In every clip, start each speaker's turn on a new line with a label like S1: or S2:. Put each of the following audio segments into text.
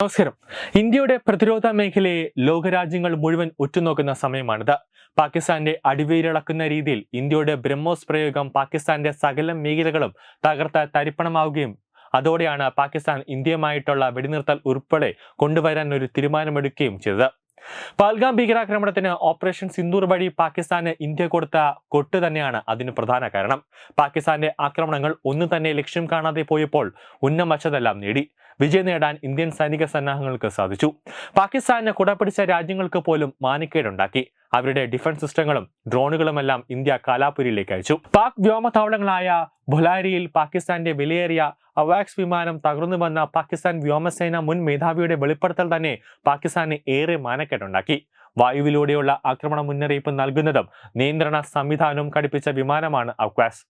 S1: നമസ്കാരം ഇന്ത്യയുടെ പ്രതിരോധ മേഖലയെ ലോകരാജ്യങ്ങൾ മുഴുവൻ ഉറ്റുനോക്കുന്ന സമയമാണിത്. പാകിസ്ഥാന്റെ അടിവേരിളക്കുന്ന രീതിയിൽ ഇന്ത്യയുടെ ബ്രഹ്മോസ് പ്രയോഗം പാകിസ്ഥാന്റെ സകല മേഖലകളും തകർത്ത തരിപ്പണമാവുകയും അതോടെയാണ് പാകിസ്ഥാൻ ഇന്ത്യയുമായിട്ടുള്ള വെടിനിർത്തൽ ഉൾപ്പെടെ കൊണ്ടുവരാൻ ഒരു തീരുമാനമെടുക്കുകയും ചെയ്തത്. പാൽഗാം ഭീകരാക്രമണത്തിന് ഓപ്പറേഷൻ സിന്ദൂർ വഴി പാകിസ്ഥാന് ഇന്ത്യ കൊടുത്ത കൊട്ട് തന്നെയാണ് അതിന് പ്രധാന കാരണം. പാകിസ്ഥാന്റെ ആക്രമണങ്ങൾ ഒന്നും തന്നെ ലക്ഷ്യം കാണാതെ പോയപ്പോൾ ഉന്നം വച്ചതെല്ലാം നേടി. വിജയം നേടാൻ ഇന്ത്യൻ സൈനിക സന്നാഹങ്ങൾക്ക് സാധിച്ചു. പാകിസ്ഥാനെ കുടപിടിച്ച രാജ്യങ്ങൾക്ക് പോലും മാനിക്കേടുണ്ടാക്കി. അവരുടെ ഡിഫൻസ് സിസ്റ്റങ്ങളും ഡ്രോണുകളുമെല്ലാം ഇന്ത്യ കാലാപുരിയിലേക്ക് അയച്ചു. പാക് വ്യോമതാവളങ്ങളായ ബൊലാരിയിൽ പാകിസ്ഥാന്റെ വിലയേറിയ അവാക്സ് വിമാനം തകർന്നു വന്ന പാകിസ്ഥാൻ വ്യോമസേന മുൻ മേധാവിയുടെ വെളിപ്പെടുത്തൽ തന്നെ പാകിസ്ഥാനെ ഏറെ മാനക്കേടുണ്ടാക്കി. വായുവിലൂടെയുള്ള ആക്രമണ മുന്നറിയിപ്പ് നൽകുന്നതും നിയന്ത്രണ സംവിധാനവും ഘടിപ്പിച്ച വിമാനമാണ് അക്വാസ്.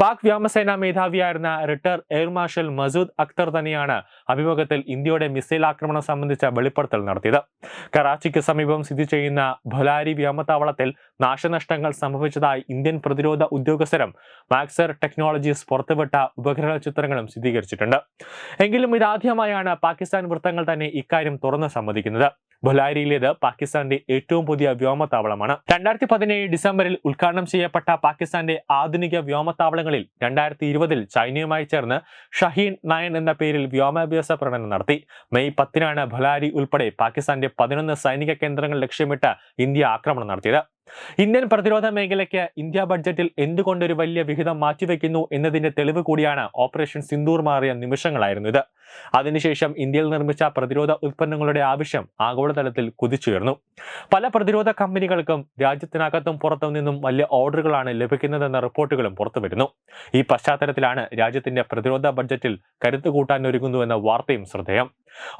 S1: പാക് വ്യോമസേനാ മേധാവിയായിരുന്ന retire air marshal Masood Akhtar തന്നെയാണ് അഭിമുഖത്തിൽ ഇന്ത്യയുടെ മിസൈൽ ആക്രമണം സംബന്ധിച്ച വെളിപ്പെടുത്തൽ നടത്തിയത്. കറാച്ചിക്ക് സമീപം സ്ഥിതി ചെയ്യുന്ന ഭൊലാരി വ്യോമത്താവളത്തിൽ നാശനഷ്ടങ്ങൾ സംഭവിച്ചതായി ഇന്ത്യൻ പ്രതിരോധ ഉദ്യോഗസ്ഥരും മാക്സർ ടെക്നോളജീസ് പുറത്തുവിട്ട ഉപഗ്രഹ ചിത്രങ്ങളും സ്ഥിരീകരിച്ചിട്ടുണ്ട്. എങ്കിലും ഇതാദ്യമായാണ് പാകിസ്ഥാൻ വൃത്തങ്ങൾ തന്നെ ഇക്കാര്യം തുറന്ന് സമ്മതിക്കുന്നത്. ബൊലാരിയിലേത് പാകിസ്ഥാന്റെ ഏറ്റവും പുതിയ വ്യോമത്താവളമാണ്. രണ്ടായിരത്തി പതിനേഴ് ഡിസംബറിൽ ഉദ്ഘാടനം ചെയ്യപ്പെട്ട പാകിസ്ഥാന്റെ ആധുനിക വ്യോമത്താവളങ്ങളിൽ രണ്ടായിരത്തി ഇരുപതിൽ ചൈനയുമായി ചേർന്ന് ഷഹീൻ നയൻ എന്ന പേരിൽ വ്യോമാഭ്യാസ പ്രകടനം നടത്തി. മെയ് പത്തിനാണ് ബൊലാരി ഉൾപ്പെടെ പാകിസ്ഥാന്റെ പതിനൊന്ന് സൈനിക കേന്ദ്രങ്ങൾ ലക്ഷ്യമിട്ട് ഇന്ത്യ ആക്രമണം നടത്തിയത്. ഇന്ത്യൻ പ്രതിരോധ മേഖലയ്ക്ക് ഇന്ത്യ ബഡ്ജറ്റിൽ എന്തുകൊണ്ടൊരു വലിയ വിഹിതം മാറ്റിവെക്കുന്നു എന്നതിന്റെ തെളിവ് കൂടിയാണ് ഓപ്പറേഷൻ സിന്ദൂർ മാറിയ നിമിഷങ്ങളായിരുന്നു ഇത്. അതിനുശേഷം ഇന്ത്യയിൽ നിർമ്മിച്ച പ്രതിരോധ ഉൽപ്പന്നങ്ങളുടെ ആവശ്യം ആഗോളതലത്തിൽ കുതിച്ചുയർന്നു. പല പ്രതിരോധ കമ്പനികൾക്കും രാജ്യത്തിനകത്തും പുറത്തും നിന്നും വലിയ ഓർഡറുകളാണ് ലഭിക്കുന്നതെന്ന റിപ്പോർട്ടുകളും പുറത്തുവരുന്നു. ഈ പശ്ചാത്തലത്തിലാണ് രാജ്യത്തിന്റെ പ്രതിരോധ ബഡ്ജറ്റിൽ കരുത്തുകൂട്ടാൻ ഒരുങ്ങുന്നുവെന്ന വാർത്തയും ശ്രദ്ധേയം.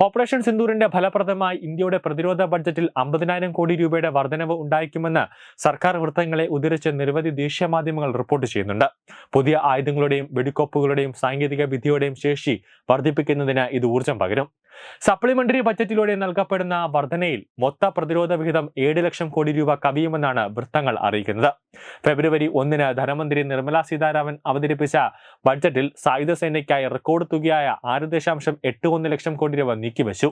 S1: ഓപ്പറേഷൻ സിന്ദൂറിന്റെ ഫലപ്രദമായി ഇന്ത്യയുടെ പ്രതിരോധ ബഡ്ജറ്റിൽ അമ്പതിനായിരം കോടി രൂപയുടെ വർധനവ് ഉണ്ടായിരിക്കുമെന്ന് സർക്കാർ വൃത്തങ്ങളെ ഉദ്ധരിച്ച് നിരവധി ദേശീയ മാധ്യമങ്ങൾ റിപ്പോർട്ട് ചെയ്യുന്നുണ്ട്. പുതിയ ആയുധങ്ങളുടെയും വെടിക്കോപ്പുകളുടെയും സാങ്കേതിക വിദ്യയുടെയും ശേഷി വർദ്ധിപ്പിക്കുന്നതിന് ഇത് ഊർജം പകരും. സപ്ലിമെന്ററി ബജറ്റിലൂടെ നൽകപ്പെടുന്ന വർധനയിൽ മൊത്ത പ്രതിരോധ വിഹിതം ഏഴ് ലക്ഷം കോടി രൂപ കവിയുമെന്നാണ് വൃത്തങ്ങൾ അറിയിക്കുന്നത്. ഫെബ്രുവരി ഒന്നിന് ധനമന്ത്രി നിർമ്മല സീതാരാമൻ അവതരിപ്പിച്ച ബഡ്ജറ്റിൽ സായുധ സേനയ്ക്കായി റെക്കോർഡ് തുകയായ ആറ് ദശാംശം എട്ട് ഒന്ന് ലക്ഷം കോടി രൂപ നീക്കിവച്ചു.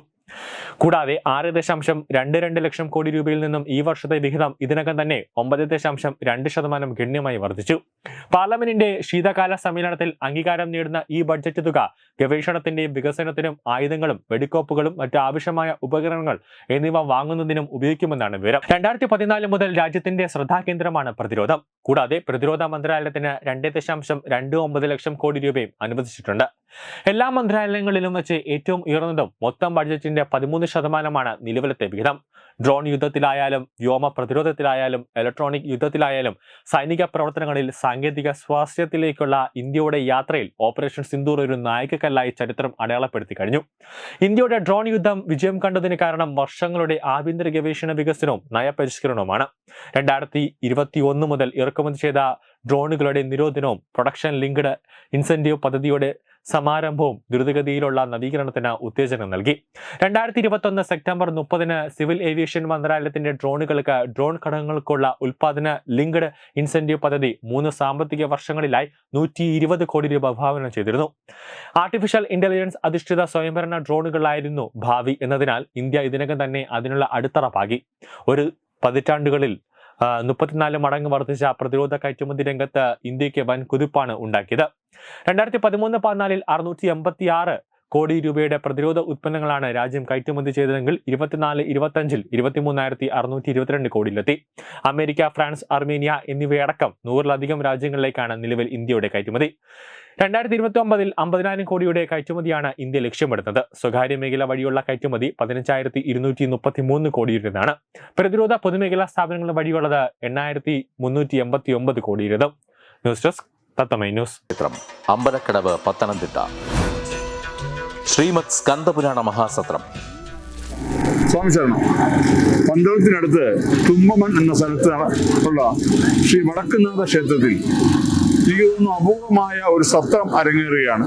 S1: കൂടാതെ ആറ് ദശാംശം രണ്ട് രണ്ട് ലക്ഷം കോടി രൂപയിൽ നിന്നും ഈ വർഷത്തെ വിഹിതം ഇതിനകം തന്നെ ഒമ്പത് ദശാംശം രണ്ട് ശതമാനം ഗണ്യമായി വർദ്ധിച്ചു. പാർലമെന്റിന്റെ ശീതകാല സമ്മേളനത്തിൽ അംഗീകാരം നേടുന്ന ഈ ബഡ്ജറ്റ് തുക ഗവേഷണത്തിന്റെയും വികസനത്തിനും ആയുധങ്ങളും വെടിക്കോപ്പുകളും മറ്റ് ആവശ്യമായ ഉപകരണങ്ങൾ എന്നിവ വാങ്ങുന്നതിനും ഉപയോഗിക്കുമെന്നാണ് വിവരം. രണ്ടായിരത്തി പതിനാല് മുതൽ രാജ്യത്തിന്റെ ശ്രദ്ധാകേന്ദ്രമാണ് പ്രതിരോധം. കൂടാതെ പ്രതിരോധ മന്ത്രാലയത്തിന് രണ്ട് ദശാംശം രണ്ട് ഒമ്പത് ലക്ഷം കോടി രൂപയും അനുവദിച്ചിട്ടുണ്ട്. എല്ലാ മന്ത്രാലയങ്ങളിലും വെച്ച് ഏറ്റവും ഉയർന്നതും മൊത്തം ബഡ്ജറ്റിന്റെ പതിമൂന്ന് ശതമാനമാണ് നിലവിലത്തെ വിഹിതം. ഡ്രോൺ യുദ്ധത്തിലായാലും വ്യോമ പ്രതിരോധത്തിലായാലും ഇലക്ട്രോണിക് യുദ്ധത്തിലായാലും സൈനിക പ്രവർത്തനങ്ങളിൽ സാങ്കേതിക സ്വാസ്ഥ്യത്തിലേക്കുള്ള ഇന്ത്യയുടെ യാത്രയിൽ ഓപ്പറേഷൻ സിന്ദൂർ ഒരു നായികക്കല്ലായി ചരിത്രം അടയാളപ്പെടുത്തി കഴിഞ്ഞു. ഇന്ത്യയുടെ ഡ്രോൺ യുദ്ധം വിജയം കണ്ടതിന് കാരണം വർഷങ്ങളുടെ ആഭ്യന്തര ഗവേഷണ വികസനവും നയപരിഷ്കരണവുമാണ്. രണ്ടായിരത്തി ഇരുപത്തി ഒന്ന് മുതൽ ഇറക്കുമതി ചെയ്ത ഡ്രോണുകളുടെ നിരോധനവും പ്രൊഡക്ഷൻ ലിങ്ക്ഡ് ഇൻസെന്റീവ് പദ്ധതിയുടെ സമാരംഭവും ദ്രുതഗതിയിലുള്ള നവീകരണത്തിന് ഉത്തേജനം നൽകി. രണ്ടായിരത്തി ഇരുപത്തൊന്ന് സെപ്റ്റംബർ മുപ്പതിന് സിവിൽ ഏവിയേഷൻ മന്ത്രാലയത്തിന്റെ ഡ്രോണുകൾക്ക് ഡ്രോൺ ഘടകങ്ങൾക്കുള്ള ഉൽപാദന ലിങ്ക്ഡ് ഇൻസെന്റീവ് പദ്ധതി മൂന്ന് സാമ്പത്തിക വർഷങ്ങളിലായി നൂറ്റി ഇരുപത് കോടി രൂപ ഭാവന ചെയ്തിരുന്നു. ആർട്ടിഫിഷ്യൽ ഇന്റലിജൻസ് അധിഷ്ഠിത സ്വയംഭരണ ഡ്രോണുകളായിരുന്നു ഭാവി എന്നതിനാൽ ഇന്ത്യ ഇതിനകം തന്നെ അതിനുള്ള അടിത്തറ പാകി. ഒരു പതിറ്റാണ്ടുകളിൽ മുപ്പത്തിനാല് മടങ്ങ് വർദ്ധിച്ച പ്രതിരോധ കയറ്റുമതി രംഗത്ത് ഇന്ത്യയ്ക്ക് വൻ കുതിപ്പാണ് ഉണ്ടാക്കിയത്. രണ്ടായിരത്തി പതിമൂന്ന് പതിനാലിൽ അറുന്നൂറ്റി എൺപത്തി ആറ് കോടി രൂപയുടെ പ്രതിരോധ ഉത്പന്നങ്ങളാണ് രാജ്യം കയറ്റുമതി ചെയ്തതെങ്കിൽ ഇരുപത്തിനാല് ഇരുപത്തഞ്ചിൽ ഇരുപത്തിമൂന്നായിരത്തി അറുന്നൂറ്റി ഇരുപത്തിരണ്ട് കോടിയിലെത്തി. അമേരിക്ക ഫ്രാൻസ് അർമേനിയ എന്നിവയടക്കം നൂറിലധികം രാജ്യങ്ങളിലേക്കാണ് നിലവിൽ ഇന്ത്യയുടെ കയറ്റുമതി. രണ്ടായിരത്തി ഇരുപത്തി ഒമ്പതിൽ അമ്പതിനായിരം കോടിയുടെ കയറ്റുമതിയാണ് ഇന്ത്യ ലക്ഷ്യമിടുന്നത്. സ്വകാര്യ മേഖല വഴിയുള്ള കയറ്റുമതി പതിനഞ്ചായിരത്തി ഇരുന്നൂറ്റി മുപ്പത്തി മൂന്ന് കോടിയുടേതാണ് പ്രതിരോധ പൊതുമേഖലാ സ്ഥാപനങ്ങൾ വഴിയുള്ളത് എണ്ണായിരത്തി മുന്നൂറ്റി എൺപത്തി ഒമ്പത് കോടിയുടേതും ന്യൂസ് ഡെസ്ക് തത്തമൈ ന്യൂസ്.
S2: ചിത്രം അമ്പലക്കടവ് പത്തനംതിട്ട. ശ്രീമത് സ്കന്ദപുരാണ മഹാസത്രം.
S3: സ്വാമി ശരണം. പന്തളത്തിനടുത്ത് തുമ്പമൺ എന്ന സ്ഥലത്ത് ഉള്ള ശ്രീ വടക്കുന്നാഥ ക്ഷേത്രത്തിൽ എനിക്ക് തോന്നുന്നു അപൂർവമായ ഒരു സത്രം അരങ്ങേറുകയാണ്.